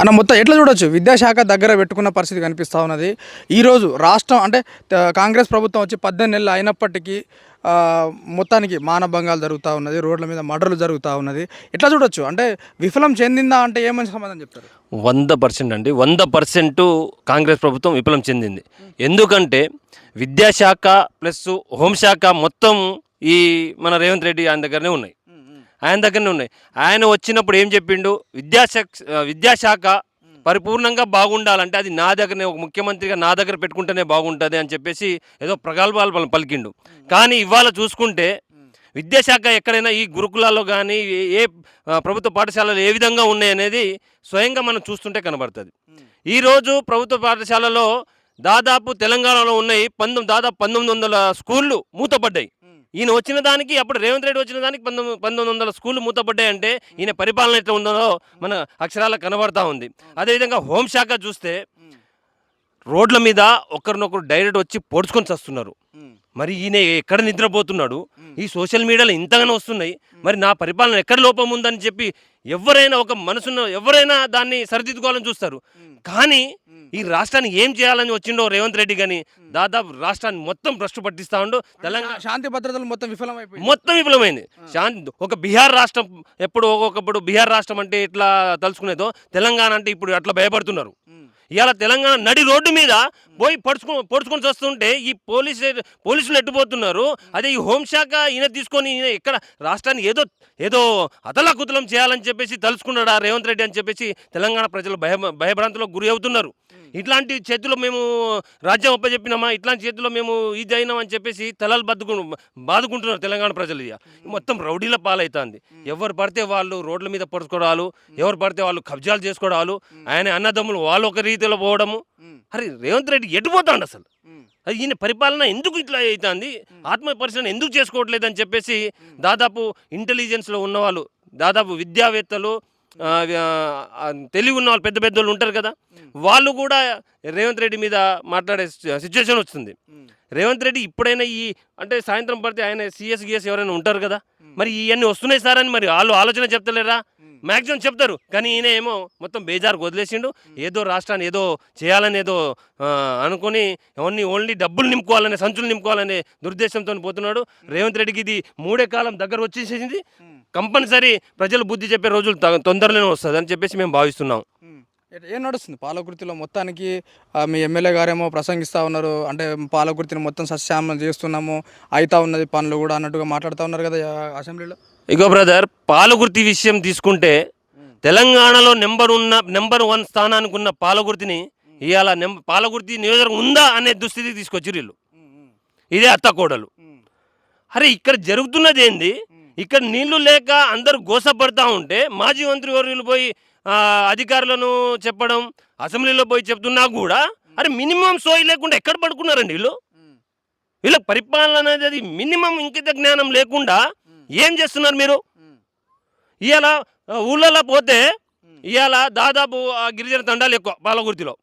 అన్న మొత్తం ఎట్లా చూడొచ్చు? విద్యాశాఖ దగ్గర పెట్టుకున్న పరిస్థితి కనిపిస్తూ ఉన్నది. ఈరోజు రాష్ట్రం అంటే కాంగ్రెస్ ప్రభుత్వం వచ్చి పద్దెనిమిది నెలలు అయినప్పటికీ మొత్తానికి మానభంగాలు జరుగుతూ ఉన్నది రోడ్ల మీద మర్డర్లు జరుగుతూ ఉన్నది. ఎట్లా చూడొచ్చు? అంటే విఫలం చెందిందా అంటే ఏమని సమాధానం చెప్తారు? వంద పర్సెంట్ అండి. వంద పర్సెంట్ కాంగ్రెస్ ప్రభుత్వం విఫలం చెందింది. ఎందుకంటే విద్యాశాఖ ప్లస్ హోంశాఖ మొత్తం ఈ మన రేవంత్ రెడ్డి ఆయన దగ్గరనే ఉన్నాయి. ఆయన దగ్గరనే ఉన్నాయి. ఆయన వచ్చినప్పుడు ఏం చెప్పిండు? విద్యాశాఖ విద్యాశాఖ పరిపూర్ణంగా బాగుండాలంటే అది నా దగ్గరనే ఒక ముఖ్యమంత్రిగా నా దగ్గర పెట్టుకుంటేనే బాగుంటుంది అని చెప్పేసి ఏదో ప్రగల్భాలు పలు- పలికిండు కానీ ఇవాళ చూసుకుంటే విద్యాశాఖ ఎక్కడైనా ఈ గురుకులాల్లో కానీ ఏ ప్రభుత్వ పాఠశాలలు ఏ విధంగా ఉన్నాయి అనేది స్వయంగా మనం చూస్తుంటే కనబడుతుంది. ఈరోజు ప్రభుత్వ పాఠశాలలో దాదాపు తెలంగాణలో ఉన్నాయి పంతొమ్మిది దాదాపు పంతొమ్మిది వందల స్కూళ్ళు మూతపడ్డాయి. ఈయన వచ్చిన దానికి అప్పుడు రేవంత్ రెడ్డి వచ్చిన దానికి పంతొమ్మిది పంతొమ్మిది వందల స్కూళ్ళు మూతపడ్డాయంటే ఈయన పరిపాలన ఎట్లా ఉందో మన అక్షరాల కనబడతా ఉంది. అదేవిధంగా హోంశాఖ చూస్తే రోడ్ల మీద ఒకరినొకరు డైరెక్ట్ వచ్చి పొడుచుకొని చస్తున్నారు. మరి ఈయన ఎక్కడ నిద్రపోతున్నాడు? ఈ సోషల్ మీడియాలో ఇంతగానో వస్తున్నాయి. మరి నా పరిపాలన ఎక్కడ లోపం ఉందని చెప్పి ఎవరైనా ఒక మనసున్న ఎవరైనా దాన్ని సరిదిద్దుకోవాలని చూస్తారు. కానీ ఈ రాష్ట్రాన్ని ఏం చేయాలని వచ్చిండో రేవంత్ రెడ్డి కానీ దాదాపు రాష్ట్రాన్ని మొత్తం భ్రష్టు పట్టిస్తా ఉండు. తెలంగాణ శాంతి భద్రతలు మొత్తం విఫలం అయిపోయింది మొత్తం విఫలమైంది. శాంతి ఒక బీహార్ రాష్ట్రం ఎప్పుడు ఒకప్పుడు బీహార్ రాష్ట్రం అంటే ఇట్లా తలుచుకునేదో తెలంగాణ అంటే ఇప్పుడు అట్లా భయపడుతున్నారు. ఇవాళ తెలంగాణ నడి రోడ్డు మీద పోయి పడుచుకు పొడుచుకొని వస్తుంటే ఈ పోలీసు పోలీసులు ఎట్టుపోతున్నారు. అదే ఈ హోంశాఖ ఈయన తీసుకొని ఈయన ఇక్కడ రాష్ట్రాన్ని ఏదో ఏదో అతలాకుతలం చేయాలని చెప్పేసి తలుచుకున్నాడా రేవంత్ రెడ్డి అని చెప్పేసి తెలంగాణ ప్రజలు భయ భయభ్రాంతులకు గురి అవుతున్నారు. ఇట్లాంటి చేతిలో మేము రాజ్యం అప్పచెప్పినామా? ఇట్లాంటి చేతిలో మేము ఇది అయినామని చెప్పేసి తలలు బద్దుకు బాదుకుంటున్నారు తెలంగాణ ప్రజలు ఇక మొత్తం రౌడీల పాలవుతుంది ఎవరు పడితే వాళ్ళు రోడ్ల మీద పడుకోవడాలు ఎవరు పడితే వాళ్ళు కబ్జాలు చేసుకోవడాలు ఆయన అన్నదమ్ములు వాళ్ళు ఒక రీతిలో పోవడము. అరే రేవంత్ రెడ్డి ఎటుపోతాడు అసలు? అది ఈయన పరిపాలన ఎందుకు ఇట్లా అవుతుంది ఆత్మపరిశీలన ఎందుకు చేసుకోవట్లేదు అని చెప్పేసి దాదాపు ఇంటెలిజెన్స్లో ఉన్నవాళ్ళు దాదాపు విద్యావేత్తలు తెలివి ఉన్న వాళ్ళు పెద్ద పెద్ద వాళ్ళు ఉంటారు కదా. వాళ్ళు కూడా రేవంత్ రెడ్డి మీద మాట్లాడే సిచ్యువేషన్ వస్తుంది. రేవంత్ రెడ్డి ఇప్పుడైనా ఈ అంటే సాయంత్రం పడితే ఆయన సిఎస్ గిఎస్ ఎవరైనా ఉంటారు కదా. మరి ఇవన్నీ వస్తున్నాయి సార్ అని మరి వాళ్ళు ఆలోచన చెప్తలేరా? మ్యాక్సిమం చెప్తారు. కానీ ఈయన ఏమో మొత్తం బేజారు వదిలేసిండు. ఏదో రాష్ట్రాన్ని ఏదో చేయాలని ఏదో అనుకుని అనుకొని ఓన్లీ ఓన్లీ డబ్బులు నింపుకోవాలనే సంచులు నింపుకోవాలనే దుర్దేశంతో పోతున్నాడు. రేవంత్ రెడ్డికి ఇది మూడే కాలం దగ్గర వచ్చేసేసింది. కంపల్సరీ ప్రజలు బుద్ధి చెప్పే రోజులు తొందరలోనే వస్తుంది అని చెప్పేసి మేము భావిస్తున్నాం. ఏం నడుస్తుంది? పాలకుర్తిలో మొత్తానికి మీ ఎమ్మెల్యే గారేమో ప్రసంగిస్తూ ఉన్నారు. అంటే పాలకుర్తిని మొత్తం సస్యామలం చేస్తున్నాము అయితా ఉన్నది పనులు కూడా అన్నట్టుగా మాట్లాడుతూ ఉన్నారు కదా అసెంబ్లీలో? ఇగో బ్రదర్ పాలగుర్తి విషయం తీసుకుంటే తెలంగాణలో నెంబర్ ఉన్న నెంబర్ వన్ స్థానానికి ఉన్న పాలగుర్తిని ఇవాళ నెం పాలగుర్తి నియోజకవర్గం ఉందా అనే దుస్థితికి తీసుకొచ్చి వీళ్ళు. ఇదే అత్తకోడలు అరే ఇక్కడ జరుగుతున్నది ఏంది ఇక్కడ నీళ్ళు లేక అందరూ గోసపడతా ఉంటే మాజీ మంత్రి వర్యులు పోయి అధికారులను చెప్పడం అసెంబ్లీలో పోయి చెప్తున్నా కూడా అరే మినిమం సోయి లేకుండా ఎక్కడ పడుకున్నారండి వీళ్ళు? వీళ్ళ పరిపాలన అనేది మినిమం ఇంకిత జ్ఞానం లేకుండా ఏం చేస్తున్నారు మీరు? ఇవాళ ఊళ్ళలో పోతే ఇవాళ దాదాపు ఆ గిరిజన తండాలు ఎక్కువ పాలగుర్తిలో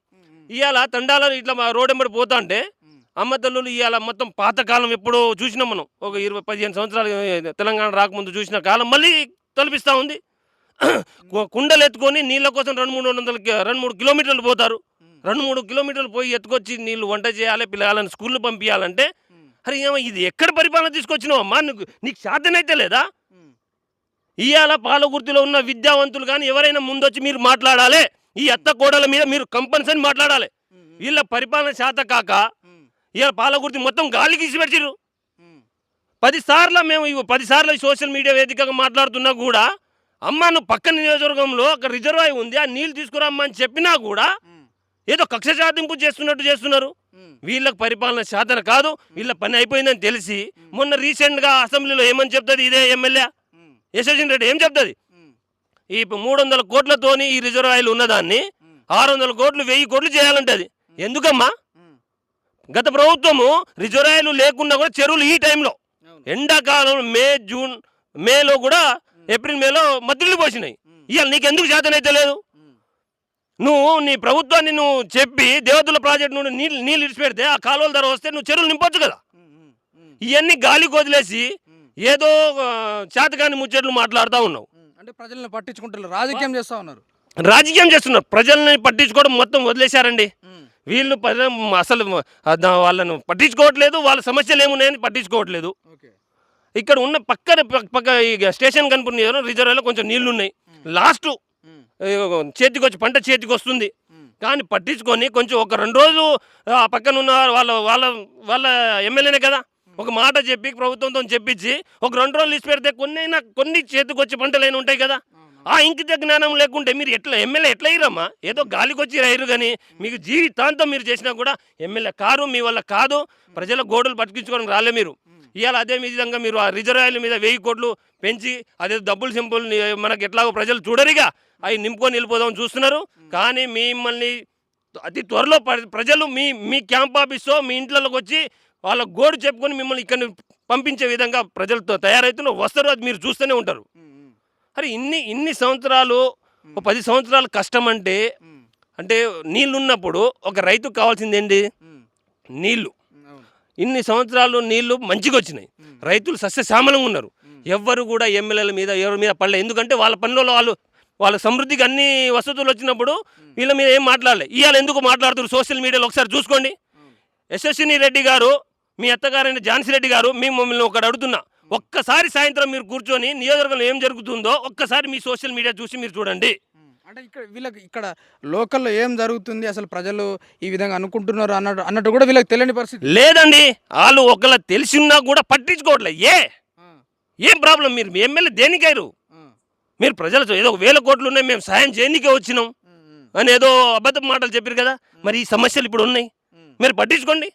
ఇవాళ తండాలను ఇట్లా మా రోడ్ వెంబడి పోతా అంటే అమ్మతల్లులు ఇవాళ మొత్తం పాతకాలం ఎప్పుడో చూసినాం మనం. ఒక ఇరవై పదిహేను సంవత్సరాలు తెలంగాణ రాకముందు చూసిన కాలం మళ్ళీ తలపిస్తూ ఉంది. కు- కుండలు ఎత్తుకొని నీళ్ళ కోసం రెండు మూడు వందల రెండు మూడు కిలోమీటర్లు పోతారు. రెండు మూడు కిలోమీటర్లు పోయి ఎత్తుకొచ్చి నీళ్ళు వంట చేయాలి పిల్లలని స్కూల్లో పంపించాలంటే అరే ఏమో ఇది ఎక్కడ పరిపాలన తీసుకొచ్చినావు అమ్మా? నీకు నీకు సాధ్యమైతే లేదా? ఇవాళ పాలగుర్తిలో ఉన్న విద్యావంతులు కానీ ఎవరైనా ముందొచ్చి మీరు మాట్లాడాలి. ఈ అత్త కోడల మీద మీరు కంపల్సరీ మాట్లాడాలి. వీళ్ళ పరిపాలన శాత కాక ఇవాళ పాలగుర్తి మొత్తం గాలికి ఇసిపెట్టిరు పది సార్లు మేము ఇవి పది సార్లు ఈ సోషల్ మీడియా వేదికగా మాట్లాడుతున్నా కూడా అమ్మ నువ్వు పక్క నియోజకవర్గంలో ఒక రిజర్వాయర్ ఉంది ఆ నీళ్ళు తీసుకురమ్మా అని చెప్పినా కూడా ఏదో కక్ష సాధింపు చేస్తున్నట్టు చేస్తున్నారు. వీళ్ళకి పరిపాలన శాతన కాదు వీళ్ళ పని అయిపోయిందని తెలిసి మొన్న రీసెంట్గా అసెంబ్లీలో ఏమని చెప్తుంది ఇదే ఎమ్మెల్యే? యశస్విన్ రెడ్డి ఏం చెప్తుంది? ఈ మూడు వందల కోట్లతోని ఈ రిజర్వాయర్లు ఉన్నదాన్ని ఆరు వందల కోట్లు వెయ్యి కోట్లు చేయాలంటది. ఎందుకమ్మా? గత ప్రభుత్వము రిజర్వాయర్లు లేకుండా కూడా చెరువులు ఈ టైంలో. ఎండాకాలం మే జూన్ మేలో కూడా ఏప్రిల్ మేలో మద్దులు పోసినాయి. ఇవాళ నీకు ఎందుకు చేతనైతే లేదు? నువ్వు నీ ప్రభుత్వాన్ని నువ్వు చెప్పి దేవతల ప్రాజెక్ట్ నుండి నీళ్ళు నీళ్ళు ఇడిచిపెడితే ఆ కాలువల ధర వస్తే నువ్వు చెరువులు నింపొచ్చు కదా? ఇవన్నీ గాలికి వదిలేసి ఏదో చేతకాని ముచ్చట్లు మాట్లాడుతూ ఉన్నావు. అంటే ప్రజలను పట్టించుకుంటారు రాజకీయం చేస్తూ ఉన్నారు. రాజకీయం చేస్తున్నారు. ప్రజల్ని పట్టించుకోవడం మొత్తం వదిలేశారండి. వీళ్ళు అసలు వాళ్ళను పట్టించుకోవట్లేదు వాళ్ళ సమస్యలు ఏమున్నాయని పట్టించుకోవట్లేదు. ఓకే. ఇక్కడ ఉన్న పక్కన పక్క- పక్క ఈ స్టేషన్ కనుక్కున్న రిజర్వాయర్లో కొంచెం నీళ్ళు ఉన్నాయి లాస్ట్ చేతికి వచ్చి పంట చేతికి వస్తుంది కానీ పట్టించుకొని కొంచెం ఒక రెండు రోజులు ఆ పక్కన ఉన్న వాళ్ళ వాళ్ళ వాళ్ళ ఎమ్మెల్యేనే కదా. ఒక మాట చెప్పి ప్రభుత్వంతో చెప్పించి ఒక రెండు రోజులు ఇచ్చి పెడితే కొన్ని అయినా కొన్ని చేతికి వచ్చి పంటలైన ఉంటాయి కదా. ఆ ఇంకిత జ్ఞానం లేకుంటే మీరు ఎట్లా ఎమ్మెల్యే ఎట్లా అయ్యారమ్మా ఏదో గాలికి వచ్చి కానీ మీకు జీవితాంతం మీరు చేసినా కూడా ఎమ్మెల్యే కారు మీ వల్ల కాదు. ప్రజల గోడలు పట్టుకించుకోవడానికి రాలే మీరు. ఇవాళ అదే విధంగా మీరు ఆ రిజర్వాయర్ల మీద వెయ్యి కోట్లు పెంచి అదే డబ్బులు సింపుల్ మనకి ఎట్లాగో ప్రజలు చూడరిగా అవి నింపుకొని వెళ్ళిపోదామని చూస్తున్నారు. కానీ మిమ్మల్ని అతి త్వరలో ప్రజలు మీ మీ క్యాంప్ ఆఫీస్తో మీ ఇంట్లోకి వచ్చి వాళ్ళ గోడు చెప్పుకొని మిమ్మల్ని ఇక్కడ పంపించే విధంగా ప్రజలతో తయారవుతున్నారు వస్తారు అది మీరు చూస్తూనే ఉంటారు. అరే ఇన్ని ఇన్ని సంవత్సరాలు పది సంవత్సరాలు కష్టం అంటే అంటే నీళ్ళు ఉన్నప్పుడు ఒక రైతుకు కావాల్సింది ఏంటి నీళ్ళు ఇన్ని సంవత్సరాలు నీళ్ళు మంచిగా వచ్చినాయి రైతులు సస్యశ్యామలంగా ఉన్నారు. ఎవ్వరు కూడా ఎమ్మెల్యేల మీద ఎవరి మీద పడలే. ఎందుకంటే వాళ్ళ పనులలో వాళ్ళు వాళ్ళ సమృద్ధికి అన్ని వసతులు వచ్చినప్పుడు వీళ్ళ మీద ఏం మాట్లాడలే. ఇవాళ ఎందుకు మాట్లాడుతున్నారు సోషల్ మీడియాలో ఒకసారి చూసుకోండి. యశస్విని రెడ్డి గారు మీ అత్తగారైన ఝాన్సీ రెడ్డి గారు మీ మమ్మల్ని ఒకటి అడుగుతున్నా. ఒక్కసారి సాయంత్రం మీరు కూర్చొని నియోజకవర్గంలో ఏం జరుగుతుందో ఒక్కసారి మీ సోషల్ మీడియా చూసి మీరు చూడండి. అంటే ఇక్కడ వీళ్ళకి ఇక్కడ లోకల్లో ఏం జరుగుతుంది? అసలు ప్రజలు ఈ విధంగా అనుకుంటున్నారు అన్నట్టు అన్నట్టు కూడా వీళ్ళకి తెలియని పరిస్థితి. లేదండి వాళ్ళు ఒకళ్ళ తెలిసినా కూడా పట్టించుకోవట్లే. ఏ? ఏం ప్రాబ్లం? మీరు మీ ఎమ్మెల్యే దేనికారు మీరు ప్రజలు ఏదో ఒక వేల కోట్లు ఉన్నాయి మేము సాయం చేయనికే వచ్చినాం అని ఏదో అబద్ధం మాటలు చెప్పారు కదా. మరి ఈ సమస్యలు ఇప్పుడు ఉన్నాయి. మీరు పట్టించుకోండి.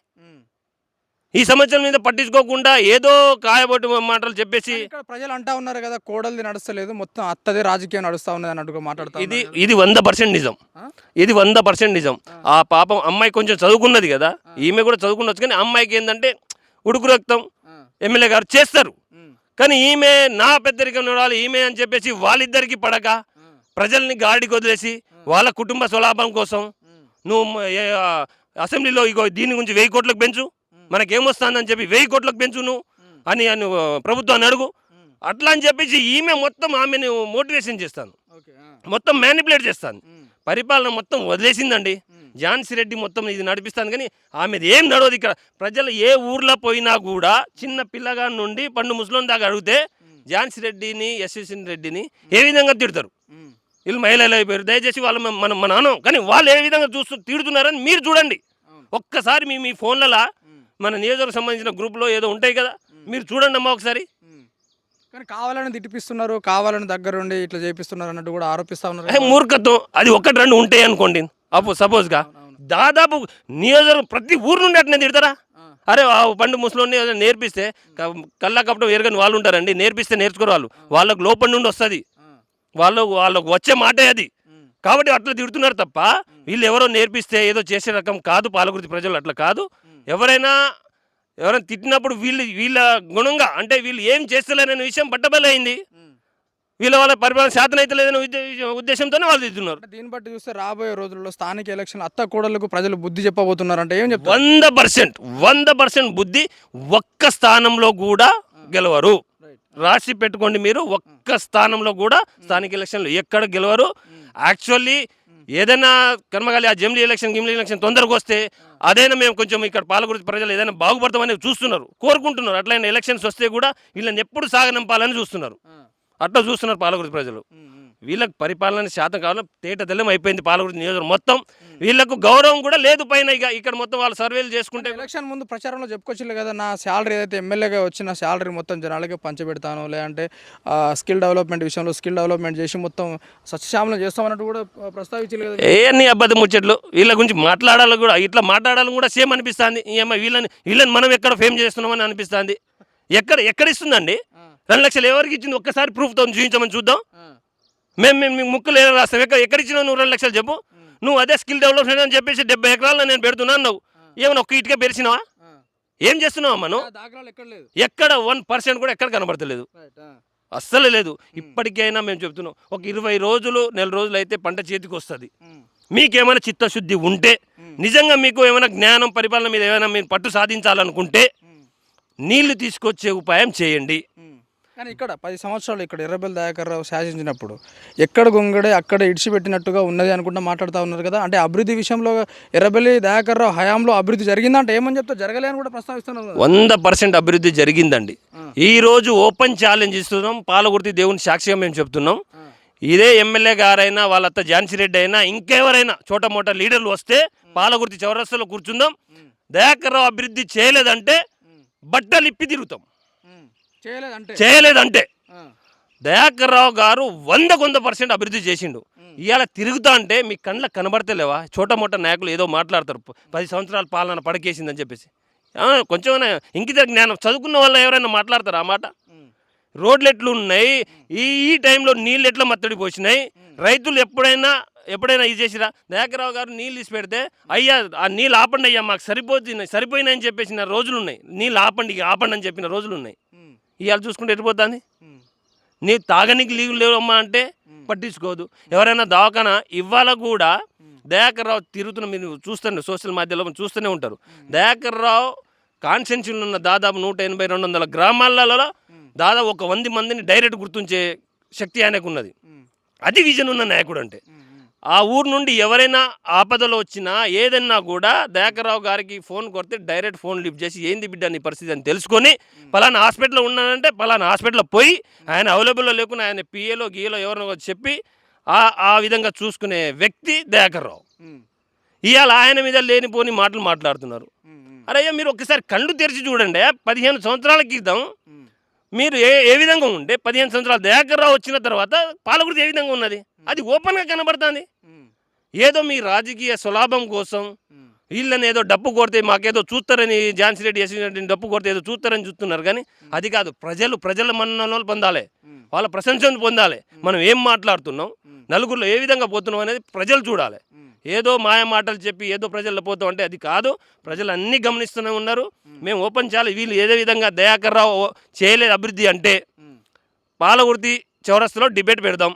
ఈ సమస్యల మీద పట్టించుకోకుండా ఏదో కాయబొట్టు మాటలు చెప్పేసి ప్రజలు అంటా ఉన్నారు కదా కోడలిది నడుస్తలేదు మొత్తం అత్తదే రాజకీయం నడుస్తా ఉన్నది అన్నట్టుగా మాట్లాడుతా ఇది. ఇది వంద పర్సెంట్ నిజం? ఇది వంద పర్సెంట్ నిజం ఆ పాపం అమ్మాయి కొంచెం చదువుకున్నది కదా ఈమె కూడా చదువుకున్నచ్చు కానీ అమ్మాయికి ఏంటంటే ఉడుకు రక్తం. ఎమ్మెల్యే గారు చేస్తారు. కానీ ఈమె నా పెద్దరికం చూడాలి ఈమె అని చెప్పేసి వాళ్ళిద్దరికి పడక. ప్రజల్ని గాడికి వదిలేసి వాళ్ళ కుటుంబ స్వలాభం కోసం. నువ్వు అసెంబ్లీలో ఇగో దీని గురించి వెయ్యి కోట్లకు పెంచు మనకేమొస్తుందని చెప్పి వెయ్యి కోట్లకు పెంచు నువ్వు అని అని ప్రభుత్వాన్ని అడుగు. అట్లా అని చెప్పేసి ఈమె మొత్తం ఆమెను మోటివేషన్ చేస్తాను. మొత్తం మ్యానిపులేట్ చేస్తాను. పరిపాలన మొత్తం వదిలేసిందండి. ఝాన్సీ రెడ్డి మొత్తం ఇది నడిపిస్తాను కానీ ఆమెది ఏం నడవదు ఇక్కడ ప్రజలు ఏ ఊర్లో పోయినా కూడా చిన్న పిల్లగా నుండి పండు ముసలోని దాకా అడిగితే ఝాన్సీ రెడ్డిని యశ్వసిన్ రెడ్డిని ఏ విధంగా తిడతారు. వీళ్ళు మహిళలు అయిపోయారు దయచేసి వాళ్ళు మన- మనం అనం కానీ వాళ్ళు ఏ విధంగా చూస్తూ తిడుతున్నారని మీరు చూడండి. ఒక్కసారి మీ మీ ఫోన్లలో. మన నియోజకవర్గం సంబంధించిన గ్రూప్లో ఏదో ఉంటాయి కదా మీరు చూడండి అమ్మా ఒకసారి. కానీ కావాలని తిట్టిపిస్తున్నారు కావాలని దగ్గరుండి ఇట్లా చేపిస్తున్నారు అన్నట్టు కూడా ఆరోపిస్తా ఉన్నారు మూర్ఖత్వం. అది ఒకటి రెండు ఉంటాయి అనుకోండి. అప్పు సపోజ్గా దాదాపు నియోజకవర్గం ప్రతి ఊరు నుండి అట్నే తిడతారా. అరే ఆ పండు ముసలోని నేర్పిస్తే కళ్ళ కప్పటం ఎరగని వాళ్ళు ఉంటారండి. నేర్పిస్తే నేర్చుకోరు వాళ్ళు. వాళ్ళకు లోపల నుండి వస్తుంది. ఆ. వాళ్ళకు వాళ్ళకు వచ్చే మాటే అది. కాబట్టి అట్లా తిడుతున్నారు తప్ప వీళ్ళు ఎవరో నేర్పిస్తే ఏదో చేసే రకం కాదు పాలకుర్తి ప్రజలు అట్లా కాదు. ఎవరైనా ఎవరైనా తిట్టినప్పుడు వీళ్ళు వీళ్ళ గుణంగా అంటే వీళ్ళు ఏం చేస్తలేరనే విషయం బట్టబయలైంది ఉమ్. వీళ్ళ వాళ్ళ పరిపాలన శాతం అయితే లేదనే ఉద్దే- ఉద్దేశంతోనే వాళ్ళు తిడుతున్నారు. అంటే దీన్ని బట్టి చూస్తే రాబోయే రోజుల్లో స్థానిక ఎలక్షన్ అత్త కోడలకు ప్రజలు బుద్ధి చెప్పబోతున్నారు అంటే ఏం చెప్తారు? వంద పర్సెంట్ వంద పర్సెంట్ బుద్ధి ఒక్క స్థానంలో కూడా గెలవరు. రాసి పెట్టుకోండి మీరు ఒక్క స్థానంలో కూడా స్థానిక ఎలక్షన్లు ఎక్కడ గెలవరు. యాక్చువల్లీ ఏదైనా కర్మగాలి ఆ జమిలీ ఎలక్షన్ గిమ్లీ ఎలక్షన్ తొందరగా వస్తే అదైనా మేము కొంచెం ఇక్కడ పాలకుర్తి ప్రజలు ఏదైనా బాగుపడతామని చూస్తున్నారు కోరుకుంటున్నారు. అట్లయినా ఎలక్షన్స్ వస్తే కూడా వీళ్ళని ఎప్పుడు సాగనంపాలని చూస్తున్నారు. అట్లా చూస్తున్నారు పాలకుర్తి ప్రజలు. వీళ్ళకి పరిపాలన శాతం కావాలని తేట తెల్లం అయిపోయింది పాలకుర్తి నియోజకవర్గం మొత్తం. వీళ్ళకు గౌరవం కూడా లేదు పైన ఇక ఇక్కడ మొత్తం వాళ్ళు సర్వేలు చేసుకుంటే ఎలక్షన్ ముందు ప్రచారంలో చెప్పుకోవచ్చు కదా నా శాలరీ ఏదైతే ఎమ్మెల్యేగా వచ్చిన శాలరీ మొత్తం జనాలకే పంచబెడతాను లేదంటే స్కిల్ డెవలప్మెంట్ విషయంలో స్కిల్ డెవలప్మెంట్ చేసి మొత్తం సస్యశ్యామలం చేస్తామన్నట్టు కూడా ఆ, ప్రస్తావించారు కదా. ఏ అన్ని అబద్ధం ముచ్చట్లు. వీళ్ళ గురించి మాట్లాడాలి కూడా ఇట్లా మాట్లాడాలని కూడా సేమ్ అనిపిస్తుంది. ఏమో వీళ్ళని వీళ్ళని మనం ఎక్కడ ఫేమ్ చేస్తున్నామని అనిపిస్తుంది. ఎక్కడ ఎక్కడ ఇస్తుందండి? రెండు లక్షలు ఎవరికి ఇచ్చింది? ఒక్కసారి ప్రూఫ్తో చూపించమని చూద్దాం. మేము మేము మీకు ముక్కలు ఏదో రాస్తాం? ఎక్కడ ఎక్కడ ఇచ్చినావు నువ్వు రెండు లక్షలు చెప్పు. నువ్వు అదే స్కిల్ డెవలప్మెంట్ అని చెప్పేసి డెబ్బై ఎకరాల్లో నేను పెడుతున్నాను నువ్వు ఏమైనా ఒక్క ఇటుక పెరిచినావా? ఏం చేస్తున్నావు మనం ఎక్కడ వన్ పర్సెంట్ కూడా ఎక్కడ కనబడతలేదు. అస్సలు లేదు. ఇప్పటికైనా మేము చెప్తున్నాం ఒక ఇరవై రోజులు నెల రోజులు అయితే పంట చేతికి వస్తుంది. మీకేమైనా చిత్తశుద్ధి ఉంటే నిజంగా మీకు ఏమైనా జ్ఞానం పరిపాలన మీద ఏమైనా మీరు పట్టు సాధించాలనుకుంటే నీళ్ళు తీసుకొచ్చే ఉపాయం చేయండి. కానీ ఇక్కడ పది సంవత్సరాలు ఇక్కడ ఎర్రబెల్లి దయాకర్ రావు శాసించినప్పుడు ఎక్కడ గొంగడే అక్కడ ఇడిచిపెట్టినట్టుగా ఉన్నది అనుకుంటా మాట్లాడుతూ ఉన్నారు కదా? అంటే అభివృద్ధి విషయంలో ఎర్రబెల్లి దయాకర్ రావు హయాంలో అభివృద్ధి జరిగిందంటే ఏమని చెప్తా జరగలే అని కూడా ప్రస్తావిస్తున్నారు. వంద పర్సెంట్ అభివృద్ధి జరిగిందండి. ఈ రోజు ఓపెన్ ఛాలెంజ్ ఇస్తున్నాం. పాలకుర్తి దేవుని సాక్షిగా మేము చెప్తున్నాం. ఇదే ఎమ్మెల్యే గారైనా వాళ్ళ ఝాన్సీ రెడ్డి అయినా ఇంకెవరైనా చోట మోట లీడర్లు వస్తే పాలకుర్తి చౌరస్తలో కూర్చుందాం. దయాకర్ రావు అభివృద్ధి చేయలేదంటే బట్టలు ఇప్పి తిరుగుతాం. చేయలేదంటే. దయాకర్ రావు గారు వంద పర్సెంట్ అభివృద్ధి చేసిండు. ఇవాళ తిరుగుతా అంటే మీ కళ్ళకి కనబడతలేవా? చోట మోట నాయకులు ఏదో మాట్లాడతారు. పది సంవత్సరాల పాలన పడకేసిందని చెప్పేసి. కొంచెం ఇంకిత జ్ఞానం చదువుకున్న వాళ్ళు ఎవరైనా మాట్లాడతారు ఆ మాట. రోడ్లు ఎట్లు ఉన్నాయి ఈ ఈ టైంలో నీళ్ళు ఎట్లా మత్తడి పోసినాయి. రైతులు ఎప్పుడైనా ఎప్పుడైనా ఇది చేసిరా? దయాకరావు గారు నీళ్ళు తీసి పెడితే అయ్యా ఆ నీళ్ళు ఆపండి అయ్యా మాకు సరిపోతుంది సరిపోయినాయని చెప్పేసిన రోజులు ఉన్నాయి నీళ్ళు ఆపండి ఆపండి అని చెప్పిన రోజులు ఉన్నాయి. ఇవాళ చూసుకుంటే ఎట్టిపోతుంది. నీ తాగనికి లీవ్ లేవమ్మా అంటే పట్టించుకోదు. ఎవరైనా దవాఖాన ఇవాళ కూడా దయాకర్ రావు తిరుగుతున్న మీరు చూస్తుండే సోషల్ మీడియాలో చూస్తూనే ఉంటారు. దయాకర్ రావు కాన్స్టెన్సీలో ఉన్న దాదాపు నూట ఎనభై రెండు వందల గ్రామాలలో దాదాపు ఒక వంద మందిని డైరెక్ట్ గుర్తుంచే శక్తి ఆయనకు ఉన్నది. అది విజన్ ఉన్న నాయకుడు అంటే. ఆ ఊరు నుండి ఎవరైనా ఆపదలో వచ్చినా ఏదన్నా కూడా దయాకర్రావు గారికి ఫోన్ కొడితే డైరెక్ట్ ఫోన్ లిఫ్ట్ చేసి ఏంది బిడ్డ నీ పరిస్థితి? అని తెలుసుకొని పలానా హాస్పిటల్లో ఉన్నానంటే పలానా హాస్పిటల్లో పోయి ఆయన అవైలబుల్లో లేకుండా ఆయన పిఏలో గీఏలో ఎవరినో చెప్పి ఆ ఆ విధంగా చూసుకునే వ్యక్తి దయాకర్రావు. ఇవాళ ఆయన మీద లేనిపోని మాటలు మాట్లాడుతున్నారు. అరే మీరు ఒకసారి కళ్ళు తెరిచి చూడండి పదిహేను సంవత్సరాల క్రితం. మీరు ఏ ఏ విధంగా ఉంటే పదిహేను సంవత్సరాలు దయాకర్రావు వచ్చిన తర్వాత పాలకుడిది ఏ విధంగా ఉన్నది? అది ఓపెన్గా కనబడుతుంది. ఏదో మీ రాజకీయ సులాభం కోసం. వీళ్ళని ఏదో డప్పు కొడితే మాకేదో చూస్తారని ఝాన్సీ రెడ్డి రెడ్డిని డప్పు కొడితే ఏదో చూస్తారని చూస్తున్నారు కానీ అది కాదు ప్రజలు ప్రజల మన్ననలు పొందాలి. వాళ్ళ ప్రశంసను పొందాలి మనం ఏం మాట్లాడుతున్నాం. నలుగురిలో ఏ విధంగా పోతున్నాం అనేది ప్రజలు చూడాలి. ఏదో మాయ మాటలు చెప్పి ఏదో ప్రజల్లో పోతాం అంటే అది కాదు ప్రజలు అన్నీ గమనిస్తూనే ఉన్నారు మేము ఓపెన్ చేయాలి వీళ్ళు ఏదే విధంగా దయాకర్ రావు చేయలేదు అభివృద్ధి అంటే. పాలకుర్తి చౌరస్తలో డిబేట్ పెడదాం.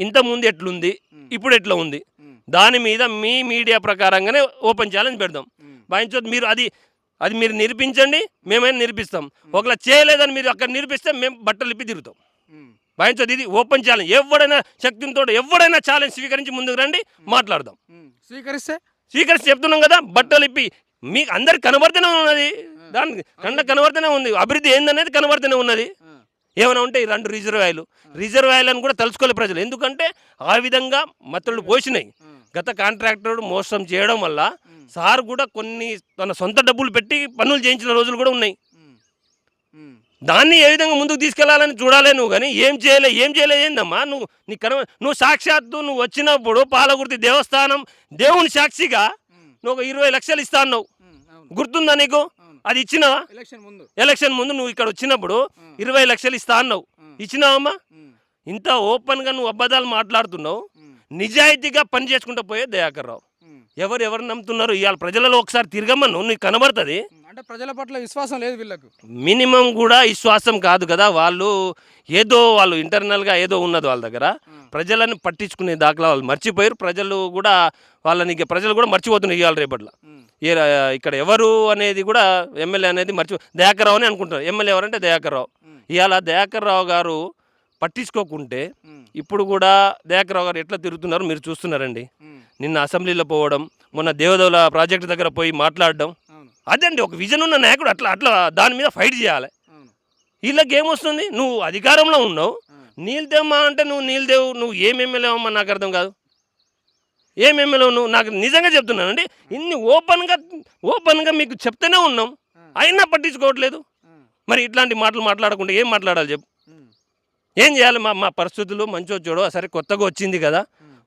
ఇంతకుముందు ఎట్లుంది? ఇప్పుడు ఎట్లా ఉంది. దాని మీద మీ మీడియా ప్రకారంగానే ఓపెన్ ఛాలెంజ్ పెడదాం. భావించవద్దు మీరు అది అది మీరు నిరూపించండి మేమైనా నిరూపిస్తాం. ఒకవేళ చేయలేదని మీరు అక్కడ నిరూపిస్తే మేము బట్టలు ఇప్పి తిరుగుతాం. ఉమ్. భావించదు ఇది ఓపెన్ ఛాలెంజ్. ఎవడైనా శక్తితో ఎవడైనా ఛాలెంజ్ స్వీకరించి ముందుకు రండి మాట్లాడదాం. స్వీకరిస్తే? స్వీకరించి చెప్తున్నాం కదా బట్టలు ఇప్పి. మీకు అందరికి కనబడుతూనే ఉన్నది. దాని కండ కనబడుతూనే ఉంది. అభివృద్ధి ఏందనేది కనబడుతూనే ఉన్నది. ఏమైనా ఉంటే ఈ రెండు రిజర్వాయర్లు. రిజర్వాయర్లను కూడా తెలుసుకోలే ప్రజలు. ఎందుకంటే ఆ విధంగా మత్తళ్ళు పోసినాయి. గత కాంట్రాక్టర్ మోసం చేయడం వల్ల సార్ కూడా కొన్ని తన సొంత డబ్బులు పెట్టి పనులు చేయించిన రోజులు కూడా ఉన్నాయి. దాన్ని ఏ విధంగా ముందుకు తీసుకెళ్ళాలని చూడాలి నువ్వు కానీ ఏం చేయలే ఏం చేయలే ఏందమ్మా? నువ్వు నీ కనవ నువ్వు సాక్షాత్తు నువ్వు వచ్చినప్పుడు పాలకుర్తి దేవస్థానం దేవుని సాక్షిగా. నువ్వు ఒక ఇరవై లక్షలు ఇస్తా అన్నావు. గుర్తుందా నీకు? అది ఇచ్చినావా? ఎలక్షన్ ముందు. ఎలక్షన్ ముందు నువ్వు ఇక్కడ వచ్చినప్పుడు ఇరవై లక్షలు ఇస్తా అన్నావు. ఇచ్చినావమ్మా. ఇంత ఓపెన్గా నువ్వు అబద్ధాలు మాట్లాడుతున్నావు. నిజాయితీగా పని చేసుకుంటూ పోయే దయాకర్ రావు. ఎవరు ఎవరు నమ్ముతున్నారు? ఇవాళ ప్రజలలో ఒకసారి తిరగమ్మను నీకు కనబడుతుంది. అంటే ప్రజల పట్ల విశ్వాసం లేదు వీళ్ళకు. మినిమం కూడా విశ్వాసం కాదు కదా వాళ్ళు ఏదో వాళ్ళు ఇంటర్నల్గా ఏదో ఉన్నది వాళ్ళ దగ్గర. ప్రజలను పట్టించుకునే దాఖలా వాళ్ళు మర్చిపోయారు. ప్రజలు కూడా వాళ్ళని ప్రజలు కూడా మర్చిపోతున్నారు ఇవాళ రేపట్లో. ఇక్కడ ఎవరు అనేది కూడా ఎమ్మెల్యే అనేది మర్చి దయాకర్ రావు అని అనుకుంటారు ఎమ్మెల్యే ఎవరంటే దయాకర్ రావు ఉమ్. ఇవాళ దయాకర్ రావు గారు పట్టించుకోకుంటే. ఇప్పుడు కూడా దయాకర్ రావు గారు ఎట్లా తిరుగుతున్నారో మీరు చూస్తున్నారండి. నిన్న అసెంబ్లీలో పోవడం మొన్న దేవదవుల ప్రాజెక్టు దగ్గర పోయి మాట్లాడడం. అవును. అదండి ఒక విజన్ ఉన్న నాయకుడు అట్లా అట్లా దాని మీద ఫైట్ చేయాలి. వీళ్ళకి ఏమొస్తుంది? నువ్వు అధికారంలో ఉన్నావు. ఆ. నీళ్ళు తెమ్మా అంటే నువ్వు నీళ్ళు దేవు నువ్వు ఏం ఎమ్మెల్యే అమ్మా నాకు అర్థం కాదు. ఏం ఎమ్మెల్యే నువ్వు నాకు నిజంగా చెప్తున్నానండి ఇన్ని ఓపెన్గా ఓపెన్గా మీకు చెప్తూనే ఉన్నాం. అయినా పట్టించుకోవట్లేదు. మరి ఇట్లాంటి మాటలు మాట్లాడకుండా ఏం మాట్లాడాలి చెప్పు. ఏం చేయాలి మా మా పరిస్థితులు మంచి వచ్చాడో సరే కొత్తగా వచ్చింది కదా.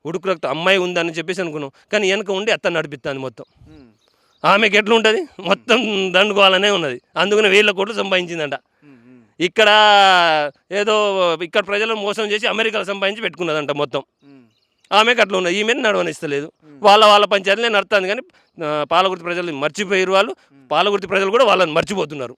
ఉడుకు రక్త అమ్మాయి ఉందని చెప్పేసి అనుకున్నాం కానీ వెనక ఉండి అత్త నడిపిస్తాను మొత్తం. ఆమెకి ఎట్లా ఉంటుంది మొత్తం దండుకోవాలనే ఉన్నది అందుకని వేల కోట్లు సంపాదించిందంట. ఇక్కడ ఏదో ఇక్కడ ప్రజలను మోసం చేసి అమెరికాలో సంపాదించి పెట్టుకున్నదంట మొత్తం. ఆమెకు అట్లా ఉన్నది ఈమెను నడవనిస్తలేదు. వాళ్ళ వాళ్ళ పంచాయతీలే నడుతుంది. కానీ ఆ, పాలకుర్తి ప్రజలు మర్చిపోయారు వాళ్ళు. పాలకుర్తి ప్రజలు కూడా వాళ్ళని మర్చిపోతున్నారు.